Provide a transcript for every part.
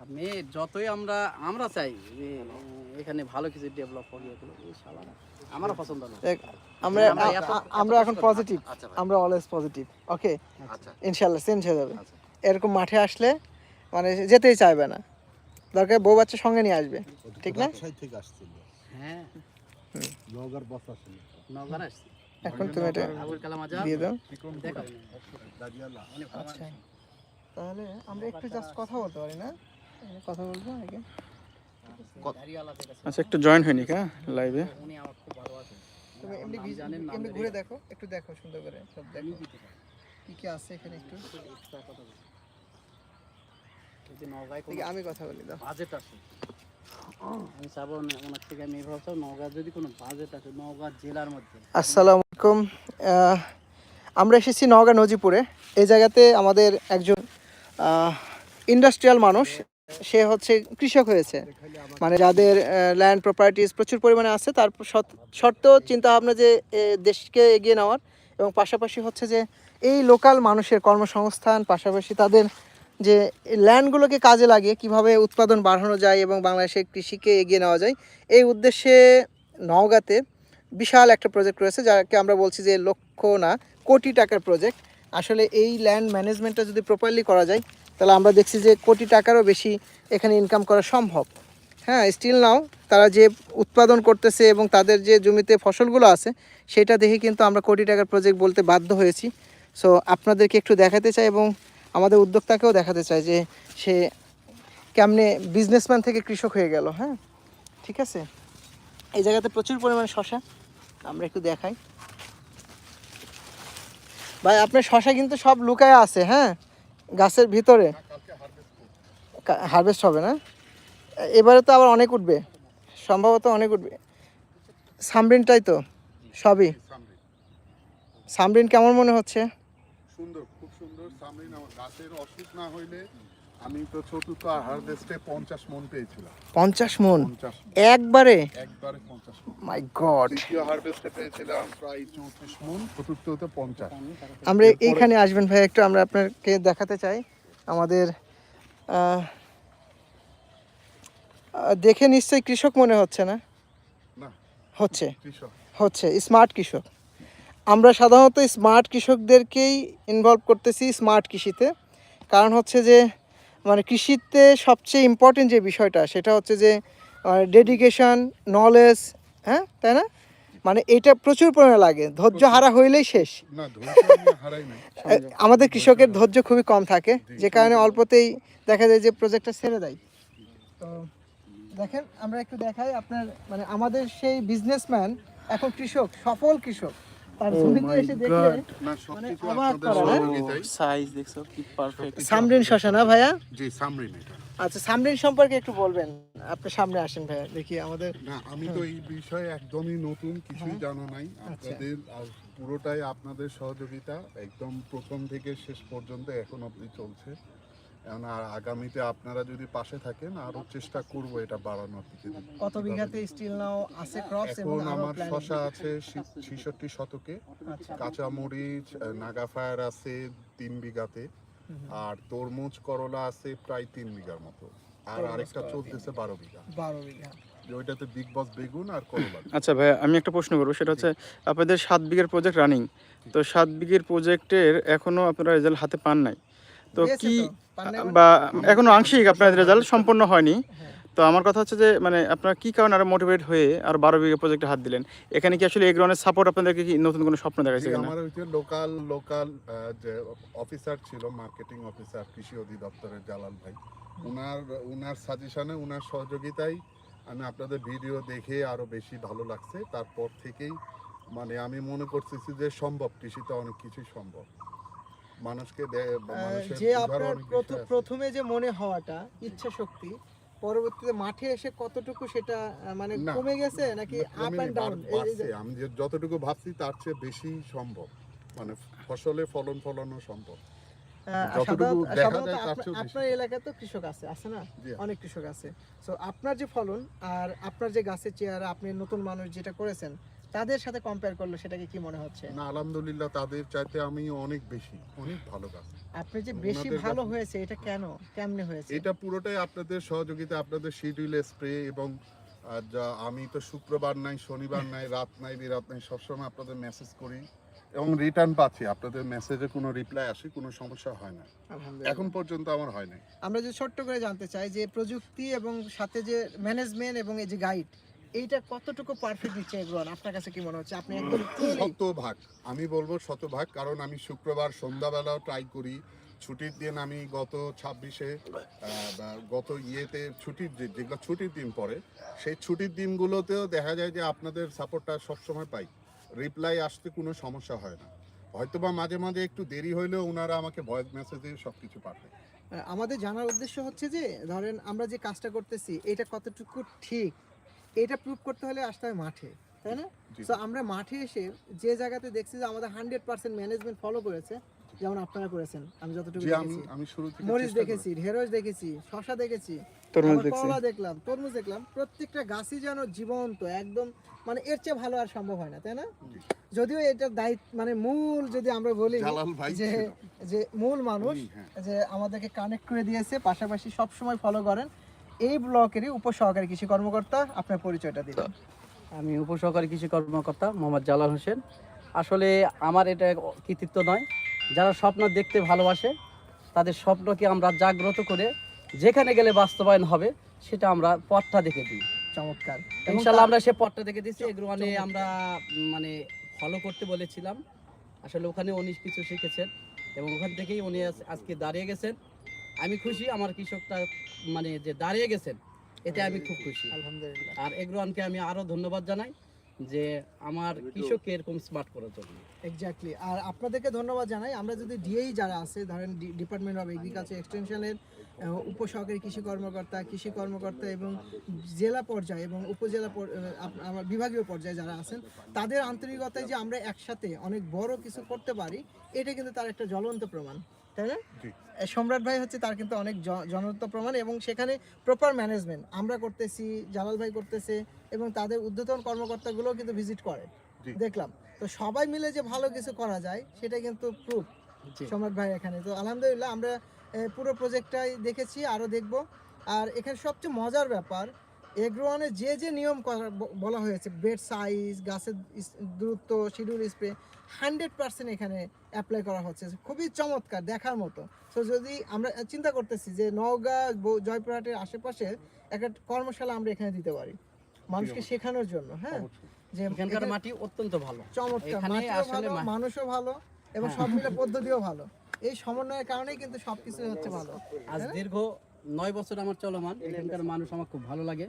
আপনি যতই আমরা আমরা চাই যে এখানে ভালো কিছু ডেভেলপ করি এগুলো আমারও পছন্দ না। আমরা আমরা আ- আমরা এখন পজিটিভ আচ্ছা আমরা অলওয়েজ পজিটিভ ওকে আচ্ছা। ইনশাল্লাহ চেঞ্জ হয়ে যাবে। আচ্ছা। এরকম মাঠে আসলে মানে যেতেই চাইবে না। দরকার বউ বাচ্চা সঙ্গে নিয়ে আসবে ঠিক না? থেকে আসছিল। হ্যাঁ। নগর বাস আসছিল। নগর আসছি। এখন তুমি এটা আবুল কালাম আজাদ। দিয়ে দাও। দেখো দাঁড়িয়ালা অনেক ভালো আচ্ছা। তাহলে আমরা একটু জাস্ট কথা বলতে পারি না? কথা বলব আগে। আচ্ছা একটু জয়েন হয়নি কা লাইভে উনি আমার খুব ভালোবাসেন তুমি এমনি জানেন, এমনি ঘুরে দেখো একটু দেখো সুন্দর করে সব দেখো। কি কি আছে এখানে একটু? আমি কথা বলি দাও। বাজেট আছে। আমি চাবো ওনার থেকে আমি এভাবে চাবো নওগাঁ যদি কোনো বাজেট আছে নওগাঁ জেলার মধ্যে। আসসালামু আলাইকুম। আমরা এসেছি নওগাঁ নজিপুরে। এই জায়গাতে আমাদের একজন ইন্ডাস্ট্রিয়াল মানুষ। সে হচ্ছে কৃষক হয়েছে। মানে যাদের ল্যান্ড প্রপার্টিস প্রচুর পরিমাণে আছে, তার সত্ত্বেও চিন্তা ভাবনা যে দেশকে এগিয়ে নেওয়ার এবং পাশাপাশি হচ্ছে যে, এই লোকাল মানুষের কর্মসংস্থান, পাশাপাশি তাদের যে ল্যান্ডগুলোকে কাজে লাগিয়ে কীভাবে উৎপাদন বাড়ানো যায় এবং বাংলাদেশের কৃষিকে এগিয়ে নেওয়া যায়, এই উদ্দেশ্যে নওগাঁতে বিশাল একটা প্রজেক্ট রয়েছে, যাকে আমরা বলছি যে লক্ষ না, কোটি টাকার প্রজেক্ট আসলে এই ল্যান্ড ম্যানেজমেন্টটা যদি প্রপারলি করা যায় তাহলে আমরা দেখছি যে কোটি টাকারও বেশি এখানে ইনকাম করা সম্ভব। হ্যাঁ স্টিল নাও তারা যে উৎপাদন করতেছে এবং তাদের যে জমিতে ফসলগুলো আছে, সেটা দেখে কিন্তু আমরা কোটি টাকার প্রজেক্ট বলতে বাধ্য হয়েছি। সো আপনাদেরকে একটু দেখাতে চাই এবং আমাদের উদ্যোক্তাকেও দেখাতে চাই যে সে কেমনে বিজনেসম্যান থেকে কৃষক হয়ে গেল হ্যাঁ? ঠিক আছে? এই জায়গাতে প্রচুর পরিমাণে শশা। আমরা একটু দেখাই। ভাই, আপনার শশা কিন্তু সব লুকায় আছে হ্যাঁ? গাছের ভিতরে? হারভেস্ট হবে না? এবারে তো আবার অনেক উঠবে। সম্ভবত অনেক উঠবে। সামরিনটাই তো, সবই। সামরিন কেমন মনে হচ্ছে? সুন্দর, খুব সুন্দর। সামরিন, আমার গাছের অসুখ না হইলে আমি তো চতুর্থ হারভেস্টে পঞ্চাশ মন পেয়েছিলাম। পঞ্চাশ মন? একবারে? একবারে পঞ্চাশ মন। মাই গড দ্বিতীয় হারভেস্টে পেয়েছিলাম প্রায় চৌত্রিশ মন চতুর্থতে পঞ্চাশ। আমরা এইখানে আসবেন ভাই একটু আমরা আপনাকে দেখাতে চাই। আমাদের দেখে নিশ্চয়ই কৃষক মনে হচ্ছে না? না। হচ্ছে? কৃষক। হচ্ছে স্মার্ট কৃষক। আমরা সাধারণত স্মার্ট কৃষকদেরকেই ইনভলভ করতেছি স্মার্ট কৃষিতে। কারণ হচ্ছে যে মানে কৃষিতে সবচেয়ে ইম্পর্টেন্ট যে বিষয়টা সেটা হচ্ছে যে ডেডিকেশন নলেজ হ্যাঁ তাই না? মানে এটা প্রচুর পরিমাণে লাগে। ধৈর্য হারা হইলেই শেষ। আমাদের কৃষকের ধৈর্য খুবই কম থাকে। যে কারণে অল্পতেই দেখা যায় যে প্রজেক্টটা ছেড়ে দেয়। তো দেখেন আমরা একটু দেখাই আপনার মানে আমাদের সেই বিজনেসম্যান এখন কৃষক সফল কৃষক। Oh মানে সবকিছু অবাক আপনাদের করা? সহযোগিতায় সাইজ দেখছ কি পারফেক্ট সামরিন শশা না ভাইয়া? জি সামরিন এটা। আচ্ছা সামরিন সম্পর্কে একটু বলবেন। আপনি সামনে আসেন ভাইয়া দেখি আমাদের না আমি তো এই বিষয়ে একদমই নতুন কিছুই হ্যাঁ। জানা নাই। আপনাদের পুরোটাই আপনাদের সহযোগিতা একদম প্রথম থেকে শেষ পর্যন্ত এখন অবধি চলছে। এখন আর আগামীতে আপনারা যদি পাশে থাকেন আরও চেষ্টা করব এটা বাড়ানোর দিকে। কত বিঘাতে স্টিল নাও আছে ক্রপস এবং এখন আমার শশা আছে ছিষট্টি শতকে। আচ্ছা। কাঁচামরিচ আহ, নাগা ফায়ার আছে তিন বিঘাতে। আর তরমুজ করলা আছে প্রায় তিন বিঘার মতো। আর আরেকটা চলতেছে বারো বিঘা। বারো বিঘা। ওইটাতে বিগ বস বেগুন আর করলা। আচ্ছা ভাই আমি একটা প্রশ্ন করব সেটা হচ্ছে আপনাদের সাত বিঘের প্রজেক্ট রানিং তো সাত বিঘের প্রজেক্টের এখনও আপনারা রেজাল্ট হাতে পান নাই। তো কি? বা এখনও আংশিক আপনাদের রেজাল্ট সম্পূর্ণ হয়নি। হ্যাঁ। তো আমার কথা হচ্ছে যে মানে আপনারা কি কারণে আরও মোটিভেট হয়ে আর বারো বিঘা প্রজেক্টে হাত দিলেন? এখানে কি আসলে এগ্রনের সাপোর্ট আপনাদেরকে কি নতুন কোনো স্বপ্ন দেখাচ্ছে আমার ওই যে লোকাল লোকাল যে অফিসার ছিল মার্কেটিং অফিসার কৃষি অধিদপ্তরের জালাল ভাই ওনার ওনার সাজেশনে ওনার সহযোগিতায় আমি আপনাদের ভিডিও দেখে আরও বেশি ভালো লাগছে। তারপর থেকেই মানে আমি মনে করতেছি যে সম্ভব কৃষিতে অনেক কিছুই সম্ভব। মানুষকে যে আপনার। প্রথমে যে মনে হওয়াটা ইচ্ছা শক্তি পরবর্তীতে মাঠে এসে কতটুকু সেটা মানে কমে গেছে নাকি আপ ডাউন আমি যতটুকু ভাবছি তার চেয়ে বেশি সম্ভব মানে ফসলে ফলন ফলানো সম্ভব। আপনার এলাকায় তো কৃষক আছে আছে না। অনেক কৃষক আছে সো আপনার যে ফলন আর আপনার যে গাছের চেয়ার আপনি নতুন মানুষ যেটা করেছেন তাদের সাথে কম্পেয়ার করলে সেটাকে কি মনে হচ্ছে? না আলহামদুলিল্লাহ তাদের চাইতে আমি অনেক বেশি অনেক ভালো কাজ। আপনি যে বেশি ভালো হয়েছে এটা কেন? কেমনে হয়েছে? এটা পুরোটাই আপনাদের সহযোগিতা আপনাদের শিডিউল স্প্রে এবং যা আমি তো শুক্রবার নাই শনিবার নাই রাত নাই বিরাত নাই সবসময় আপনাদের মেসেজ করি এবং রিটার্ন পাচ্ছি। আপনাদের মেসেজে কোনো রিপ্লাই আসে কোনো সমস্যা হয় না। এখন পর্যন্ত আমার হয় নাই। আমরা যে ছোট্ট করে জানতে চাই যে প্রযুক্তি এবং সাথে যে ম্যানেজমেন্ট এবং এই যে গাইড এইটা কতটুকু পারফেক্ট দিচ্ছে এগুলো? আপনার কাছে কি মনে হচ্ছে? আপনি একদম শতভাগ। আমি বলব শতভাগ কারণ আমি শুক্রবার সন্ধ্যাবেলাও ট্রাই করি। ছুটির দিন আমি গত ছাব্বিশে গত ইয়েতে ছুটির দিন যেগুলো ছুটির দিন পরে সেই ছুটির দিনগুলোতেও দেখা যায় যে আপনাদের সাপোর্টটা সবসময় পাই। রিপ্লাই আসতে কোনো সমস্যা হয় না। হয়তোবা মাঝে মাঝে একটু দেরি হইলেও ওনারা আমাকে ভয়েস মেসেজে সব কিছু পাঠায়। আমাদের জানার উদ্দেশ্য হচ্ছে যে ধরেন আমরা যে কাজটা করতেছি এটা কতটুকু ঠিক? এটা প্রুভ করতে হলে আসতে হয় মাঠে তাই না? তো আমরা মাঠে এসে যে জায়গাতে দেখছি যে আমাদের হান্ড্রেড পার্সেন্ট ম্যানেজমেন্ট ফলো করেছে যেমন আপনারা করেছেন আমি যতটুকু আমি শুরু থেকে মরিচ দেখেছি ঢেঁড়স দেখেছি শশা দেখেছি তরমুজ আবার দেখছি। কলা দেখলাম তরমুজ দেখলাম প্রত্যেকটা গাছই যেন জীবন্ত একদম মানে এর চেয়ে ভালো আর সম্ভব হয় না তাই না? যদিও এটার দায়িত্ব মানে মূল যদি আমরা বলি যে যে মূল মানুষ হ্যাঁ। যে আমাদেরকে কানেক্ট করে দিয়েছে পাশাপাশি সব সময় ফলো করেন। এই ব্লকেরই উপসহকারী কৃষি কর্মকর্তা আপনার পরিচয়টা দিলেন আমি উপসহকারী কৃষি কর্মকর্তা মোহাম্মদ জালাল হোসেন। আসলে আমার এটা কৃতিত্ব নয়। যারা স্বপ্ন দেখতে ভালোবাসে তাদের স্বপ্নকে আমরা জাগ্রত করে যেখানে গেলে বাস্তবায়ন হবে সেটা আমরা পথটা দেখে দিই। চমৎকার। ইনশাল্লাহ আমরা সে পথটা দেখে দিচ্ছি এগুলো মানে আমরা মানে ফলো করতে বলেছিলাম। আসলে ওখানে উনি কিছু শিখেছেন এবং ওখান থেকেই উনি আজ- আজকে দাঁড়িয়ে গেছেন। আমি খুশি আমার কৃষকটা মানে যে দাঁড়িয়ে গেছেন এতে আমি খুব খুশি। আলহামদুলিল্লাহ। আর এগ্রোয়ানকে আমি আরও ধন্যবাদ জানাই যে আমার কৃষককে এরকম স্মার্ট করার জন্য। এক্স্যাক্টলি আর আপনাদেরকে ধন্যবাদ জানাই আমরা যদি ডিএই যারা আছে ধরেন ডিপার্টমেন্ট অফ এগ্রিকালচার এক্সটেনশনের উপসহকারী কৃষি কর্মকর্তা কৃষি কর্মকর্তা এবং জেলা পর্যায়ে এবং উপজেলা আমার বিভাগীয় পর্যায়ে যারা আছেন তাদের আন্তরিকতায় যে আমরা একসাথে অনেক বড় কিছু করতে পারি এটা কিন্তু তার একটা জ্বলন্ত প্রমাণ। তাই না? সম্রাট ভাই হচ্ছে তার কিন্তু অনেক জ- জ্বলন্ত প্রমাণ এবং সেখানে প্রপার ম্যানেজমেন্ট আমরা করতেছি জালাল ভাই করতেছে এবং তাদের ঊর্ধ্বতন কর্মকর্তাগুলোও কিন্তু ভিজিট করে। দেখলাম। তো সবাই মিলে যে ভালো কিছু করা যায় সেটা কিন্তু প্রুফ সম্রাট ভাই এখানে। তো আলহামদুলিল্লাহ আমরা পুরো প্রজেক্টটাই দেখেছি আরও দেখব। আর এখানে সবচেয়ে মজার ব্যাপার এগ্রোয়ানে যে যে নিয়ম করা- বলা হয়েছে বেড সাইজ গাছের দূরত্ব শিডিউল স্প্রে হান্ড্রেড পার্সেন্ট এখানে অ্যাপ্লাই করা হচ্ছে। খুবই চমৎকার দেখার মতো। সো যদি আমরা চিন্তা করতেছি যে নওগাঁ জয়পুরহাটের আশেপাশে একটা কর্মশালা আমরা এখানে দিতে পারি মানুষকে শেখানোর জন্য হ্যাঁ? যে এখানকার মাটি অত্যন্ত ভালো। চমৎকার এখানে মাটিও আসলে ভালো মানুষও ভালো এবং হ্যাঁ। সব মিলে পদ্ধতিও ভালো। এই সমন্বয়ের কারণেই কিন্তু সবকিছু হচ্ছে ভালো। আজ হ্যাঁ? দীর্ঘ নয় বছর আমার চলমান এখানকার মানুষ আমার খুব ভালো লাগে।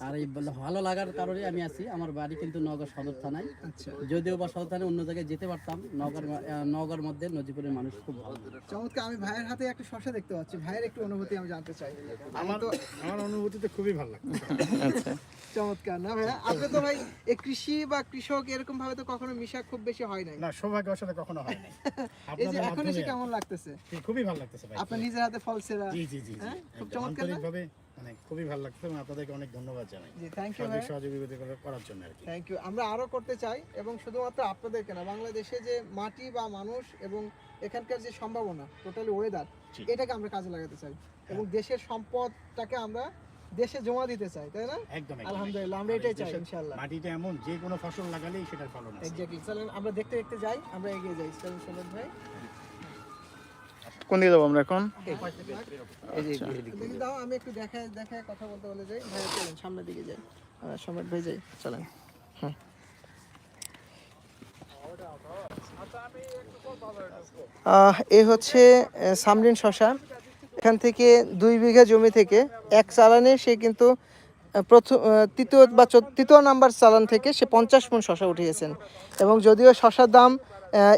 আর এই ভালো লাগার কারণে আমি আছি। আমার বাড়ি কিন্তু নওগাঁ সদর থানায়। আচ্ছা। যদিও বা সদর থানায় অন্য জায়গায় যেতে পারতাম আহ, নওগাঁর মধ্যে নজিপুরের মানুষ খুব ভালো। চমৎকার আমি ভাইয়ের হাতে একটা শশা দেখতে পাচ্ছি। ভাইয়ের একটু অনুভূতি আমি জানতে চাই। আমার তো আমার অনুভূতিতে খুবই ভালো লাগে আচ্ছা। চমৎকার। না ভাইয়া আপনি তো ভাই এই কৃষি বা কৃষক এরকম ভাবে তো কখনো মিশা খুব বেশি হয় নাই। না সৌভাগ্য সাথে কখনো হয় নাই। এই যে এখন এসে কেমন লাগতেছে? খুবই ভালো লাগতেছে ভাই। নিজের হাতে ফল সেরা জি জি জি জি? খুব চমৎকার না? মানে খুবই ভালো লাগছে এবং আপনাদেরকে অনেক ধন্যবাদ জানাই। জি থ্যাংক ইউ সহযোগিতা করার জন্য আর কি। থ্যাংক ইউ আমরা আরও করতে চাই এবং শুধুমাত্র আপনাদেরকে না বাংলাদেশে যে মাটি বা মানুষ এবং এখানকার যে সম্ভাবনা টোটালি ওয়েদার এটাকে আমরা কাজে লাগাতে চাই। এবং দেশের সম্পদটাকে আমরা দেশে জমা দিতে চাই তাই না? একদম আলহামদুলিল্লাহ। আমরা এটাই চাই ইনশাআল্লাহ। মাটিটা এমন যে কোনো ফসল লাগালেই সেটার ফলন আছে। এক্স্যাক্টলি চলেন আমরা দেখতে দেখতে যাই আমরা এগিয়ে যাই। চলুন ভাই। কোন দিকে যাব আমরা এখন? দাও আমি একটু দেখায় দেখায় কথা বলতে বলে যাই। ভাই চলেন সামনের দিকে যাই। আমরা সম্রাট ভাই যাই চলেন। হুম। আহ, এই হচ্ছে সামরিন শশা এখান থেকে দুই বিঘা জমি থেকে এক চালানে সে কিন্তু প্রথম তৃতীয় বা তৃতীয় নাম্বার চালান থেকে সে পঞ্চাশ মন শশা উঠিয়েছেন। এবং যদিও শশার দাম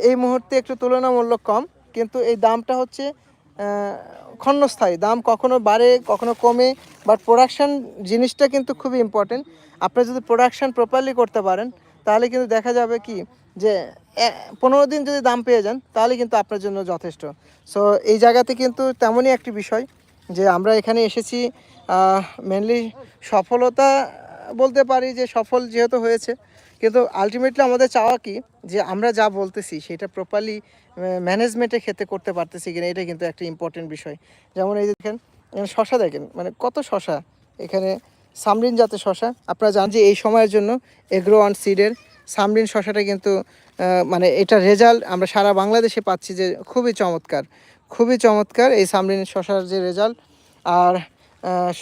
এই মুহূর্তে একটু তুলনামূলক কম কিন্তু এই দামটা হচ্ছে ক্ষণস্থায়ী। দাম কখনো বাড়ে, কখনো কমে বাট প্রোডাকশান জিনিসটা কিন্তু খুবই ইম্পর্টেন্ট আপনি যদি প্রোডাকশান প্রপারলি করতে পারেন, তাহলে কিন্তু দেখা যাবে কি যে পনেরো দিন যদি দাম পেয়ে যান, তাহলে কিন্তু আপনার জন্য যথেষ্ট। সো এই জায়গাতে কিন্তু তেমনই একটি বিষয় যে, আমরা এখানে এসেছি মেনলি সফলতা বলতে পারি যে, সফল যেহেতু হয়েছে। কিন্তু আলটিমেটলি আমাদের চাওয়া কি? যে, আমরা যা বলতেছি, সেটা প্রপারলি ম্যানেজমেন্টের ক্ষেত্রে করতে পারতেছি কিনা এটা কিন্তু একটা ইম্পর্টেন্ট বিষয়। যেমন এই দেখেন শশা দেখেন মানে কত শশা এখানে সামরিন জাতের শশা আপনারা জান যে এই সময়ের জন্য এগ্রো অন সিডের সামরিন শশাটা কিন্তু মানে এটা রেজাল্ট আমরা সারা বাংলাদেশে পাচ্ছি যে খুবই চমৎকার। খুবই চমৎকার এই সামরিন শশার যে রেজাল্ট আর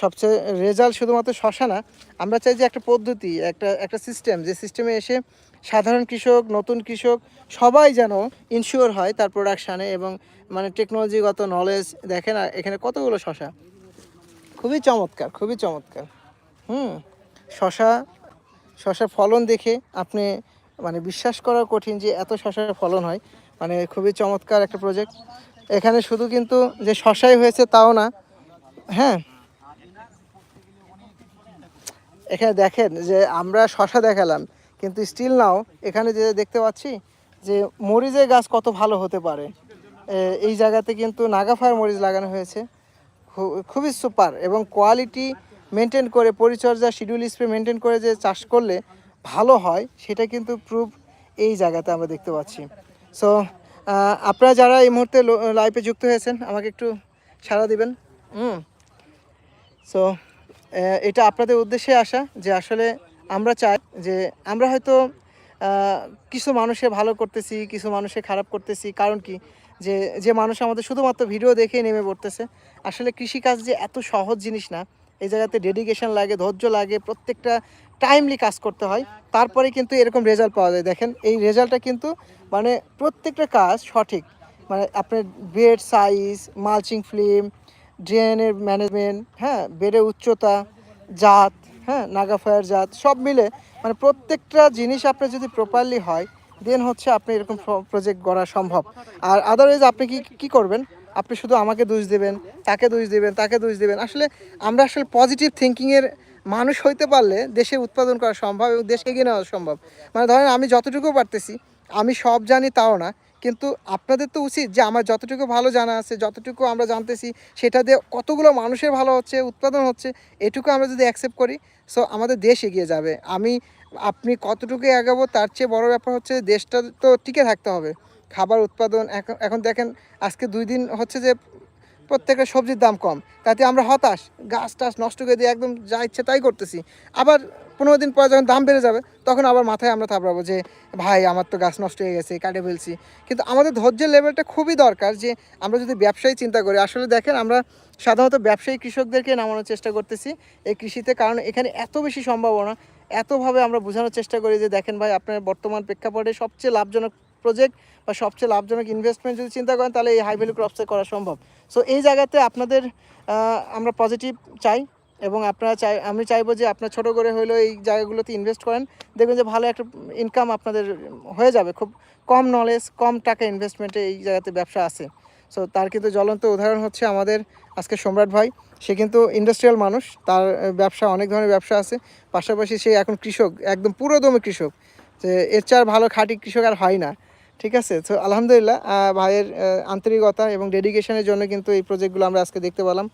সবচেয়ে রেজাল্ট শুধুমাত্র শশা না, আমরা চাই যে একটা পদ্ধতি, একটা একটা সিস্টেম যে সিস্টেমে এসে সাধারণ কৃষক, নতুন কৃষক, সবাই যেন ইনশিওর হয় তার প্রোডাকশানে এবং মানে টেকনোলজিগত নলেজ দেখেন এখানে কতগুলো শশা? খুবই চমৎকার খুবই চমৎকার। হুম, শশা শশার ফলন দেখে আপনি মানে বিশ্বাস করা কঠিন যে এত শশার ফলন হয়। মানে খুবই চমৎকার একটা প্রজেক্ট এখানে শুধু কিন্তু যে শশাই হয়েছে তাও না। হ্যাঁ। এখানে দেখেন যে আমরা শশা দেখালাম। কিন্তু স্টিল নাও এখানে যে দেখতে পাচ্ছি যে মরিচের গাছ কত ভালো হতে পারে। এই জায়গাতে কিন্তু নাগাফায়ার মরিচ লাগানো হয়েছে। খুবই সুপার এবং কোয়ালিটি মেনটেন করে, পরিচর্যা শিডিউল স্প্রে মেনটেন করে যে চাষ করলে ভালো হয়, সেটা কিন্তু প্রুফ এই জায়গাতে আমরা দেখতে পাচ্ছি। সো আপনারা যারা এই মুহূর্তে লাইফে যুক্ত হয়েছেন, আমাকে একটু সাড়া দিবেন। হুম। সো এটা আপনাদের উদ্দেশ্যে আসা যে আসলে আমরা চাই যে আমরা হয়তো কিছু মানুষে ভালো করতেছি, কিছু মানুষে খারাপ করতেছি। কারণ কি? যে যে মানুষ আমাদের শুধুমাত্র ভিডিও দেখে নেমে পড়তেছে। আসলে কৃষিকাজ যে এত সহজ জিনিস না, এই জায়গাতে ডেডিকেশন লাগে, ধৈর্য লাগে, প্রত্যেকটা টাইমলি কাজ করতে হয়। তারপরে কিন্তু এরকম রেজাল্ট পাওয়া যায়। দেখেন, এই রেজাল্টটা কিন্তু মানে প্রত্যেকটা কাজ সঠিক। মানে আপনার বেড সাইজ মালচিং ফিল্ম ড্রেনের ম্যানেজমেন্ট হ্যাঁ বেডের উচ্চতা, জাত হ্যাঁ নাগাফায়ার জাত, সব মিলে মানে প্রত্যেকটা জিনিস আপনার যদি প্রপারলি হয় দেন হচ্ছে আপনি এরকম প্রজেক্ট করা সম্ভব। আর আদারওয়াইজ আপনি কি কি করবেন? আপনি শুধু আমাকে দোষ দেবেন, তাকে দোষ দেবেন, তাকে দোষ দেবেন। আসলে আমরা আসলে পজিটিভ থিঙ্কিংয়ের মানুষ হইতে পারলে দেশে উৎপাদন করা সম্ভব এবং দেশকে এগিয়ে নেওয়া সম্ভব। মানে ধরেন আমি যতটুকু পারতেছি, আমি সব জানি তাও না কিন্তু আপনাদের তো উচিত যে আমার যতটুকু ভালো জানা আছে, যতটুকু আমরা জানতেছি, সেটা দিয়ে কতগুলো মানুষের ভালো হচ্ছে, উৎপাদন হচ্ছে, এটুকু আমরা যদি অ্যাকসেপ্ট করি সো আমাদের দেশ এগিয়ে যাবে। আমি, আপনি কতটুকু এগাবো তার চেয়ে বড় ব্যাপার হচ্ছে দেশটা তো টিকে থাকতে হবে। খাবার উৎপাদন, এখন এখন দেখেন আজকে দুই দিন হচ্ছে যে প্রত্যেকের সবজির দাম কম, তাতে আমরা হতাশ, গাছ টাছ নষ্ট করে দিয়ে একদম যা ইচ্ছে তাই করতেছি। আবার পনেরো দিন পরে যখন দাম বেড়ে যাবে, তখন আবার মাথায় আমরা থাপড়াবো যে, ভাই, আমার তো গাছ নষ্ট হয়ে গেছে, কাটে ফেলছি। কিন্তু আমাদের ধৈর্যের লেভেলটা খুবই দরকার যে, আমরা যদি ব্যবসায়ী চিন্তা করি, আসলে দেখেন আমরা সাধারণত ব্যবসায়ী কৃষকদেরকে নামানোর চেষ্টা করতেছি এই কৃষিতে, কারণ এখানে এত বেশি সম্ভাবনা, এতভাবে আমরা বোঝানোর চেষ্টা করি যে, দেখেন ভাই, আপনার বর্তমান প্রেক্ষাপটে সবচেয়ে লাভজনক প্রজেক্ট বা সবচেয়ে লাভজনক ইনভেস্টমেন্ট যদি চিন্তা করেন, তাহলে এই হাই ভ্যালু ক্রপসে করা সম্ভব। সো এই জায়গাতে আপনাদের আমরা পজিটিভ চাই। এবং আপনারা চাই, আমি চাইব যে আপনার ছোটো করে হলেও এই জায়গাগুলোতে ইনভেস্ট করেন। দেখবেন যে ভালো একটা ইনকাম আপনাদের হয়ে যাবে। খুব কম নলেজ কম টাকা ইনভেস্টমেন্টে এই জায়গাতে ব্যবসা আছে। সো তার কিন্তু জ্বলন্ত উদাহরণ হচ্ছে আমাদের আজকে সম্রাট ভাই। সে কিন্তু ইন্ডাস্ট্রিয়াল মানুষ, তার ব্যবসা, অনেক ধরনের ব্যবসা আছে। পাশাপাশি সে এখন কৃষক, একদম পুরোদমে কৃষক। যে এর চেয়ে আর ভালো খাঁটি কৃষক আর হয় না। ঠিক আছে? তো আলহামদুলিল্লাহ ভাইয়ের আন্তরিকতা এবং ডেডিকেশনের জন্য কিন্তু এই প্রজেক্টগুলো আমরা আজকে দেখতে পেলাম।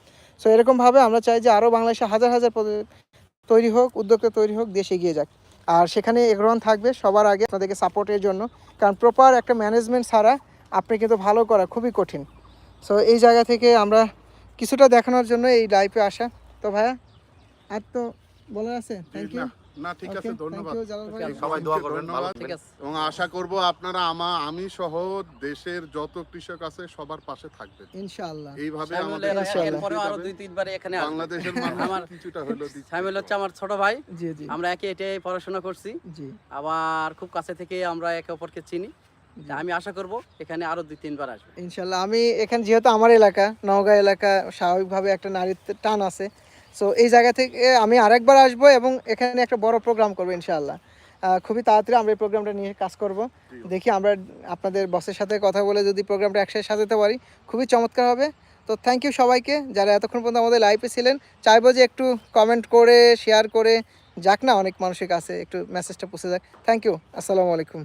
সো এরকমভাবে আমরা চাই যে আরও বাংলাদেশে হাজার হাজার তৈরি হোক, উদ্যোক্তা তৈরি হোক, দেশ এগিয়ে যাক। আর সেখানে এগ্রহণ থাকবে সবার আগে আপনাদেরকে সাপোর্টের জন্য। কারণ প্রপার একটা ম্যানেজমেন্ট ছাড়া আপনি কিন্তু ভালো করা খুবই কঠিন। সো এই জায়গা থেকে আমরা কিছুটা দেখানোর জন্য এই লাইফে আসা। তো ভাইয়া, আর তো বলার আছে? থ্যাংক ইউ না, ঠিক আছে ধন্যবাদ। সবাই দোয়া করবেন ধন্যবাদ। এবং আশা করব আপনারা আমা আমি সহ দেশের যত কৃষক আছে সবার পাশে থাকবেন। ইনশাআল্লাহ। এইভাবে আমাদের এর- ইনশাআল্লাহ। এরপরেও আরও দুই তিনবার এখানে বাংলাদেশের আমার- কিছুটা হলো। সাইমুল হচ্ছে আমার ছোট ভাই। জি জি। আমরা একে এটাই পড়াশোনা করছি। জি। আবার খুব কাছে থেকে আমরা একে অপরকে চিনি। আমি আশা করব এখানে আরও দুই তিনবার আসবে। ইনশাল্লাহ আমি এখানে যেহেতু আমার এলাকা নওগাঁ এলাকা স্বাভাবিকভাবে একটা নারীর টান আছে। সো এই জায়গা থেকে আমি আরেকবার আসব এবং এখানে একটা বড় প্রোগ্রাম করব ইনশাআল্লাহ। খুবই তাড়াতাড়ি আমরা এই প্রোগ্রামটা নিয়ে কাজ করব। দেখি আমরা আপনাদের বসের সাথে কথা বলে যদি প্রোগ্রামটা একসাথে সাজাতে পারি, খুবই চমৎকার হবে। তো থ্যাংক ইউ সবাইকে যারা এতক্ষণ পর্যন্ত আমাদের লাইভে ছিলেন। চাইব যে একটু কমেন্ট করে শেয়ার করে, যাক না অনেক মানুষের কাছে একটু মেসেজটা পৌঁছে যাক। থ্যাংক ইউ আসসালামু আলাইকুম।